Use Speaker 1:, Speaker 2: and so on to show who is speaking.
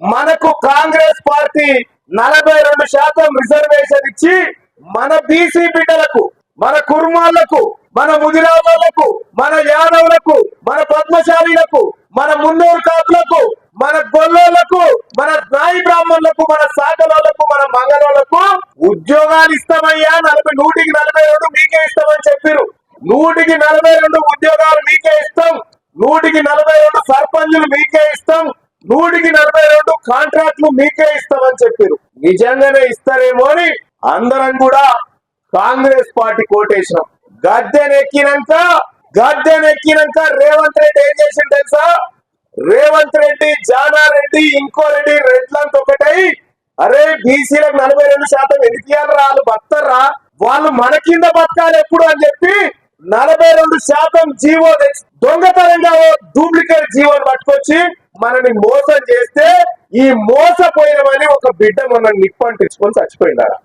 Speaker 1: మనకు కాంగ్రెస్ పార్టీ నలభై రెండు శాతం రిజర్వేషన్ ఇచ్చి మన బీసీ బిడ్డలకు మన కుర్మాళ్ళకు మన ముదిరాజులకు మన యాదవులకు మన పద్మశాలీలకు మన మున్నూరు కాపులకు మన గొల్లోళ్ళకు మన నాయి బ్రాహ్మణులకు మన సాగలోళ్ళకు మన మంగళోళ్ళకు ఉద్యోగాలు ఇస్తామయ్యా. నలభై నూటికి నలభై రెండు మీకే ఇస్తామని చెప్పారు నూటికి నలభై రెండు ఉద్యోగాలు మీకే ఇస్తాం. నూటికి నలభై రెండు సర్పంచులు మీకే ఇస్తాం. నూటికి నలభై రెండు కాంట్రాక్ట్లు మీకే ఇస్తామని చెప్పారు. నిజంగానే ఇస్తారేమో అని అందరం కూడా కాంగ్రెస్ పార్టీ కోటేసినాం గద్దెనెక్కినాక గద్దెనెక్కినాక రేవంత్ రెడ్డి ఏం చేసింది తెలుసా? రేవంత్ రెడ్డి జానారెడ్డి ఇంకో రెడ్డి రెడ్లంతా ఒకటై అరే బీసీలకు నలభై రెండు శాతం ఎందుకు వాళ్ళు బతర్రా వాళ్ళు మన కింద బతకాలి ఎప్పుడు అని చెప్పి నలభై రెండు శాతం జీవో తెచ్చి దొంగతనంగా డూప్లికేట్ జీవోని పట్టుకొచ్చి మనని మోసం చేస్తే ఈ మోసపోయినవని ఒక బిడ్డ మన నిప్పంటించుకొని చచ్చిపోయినారా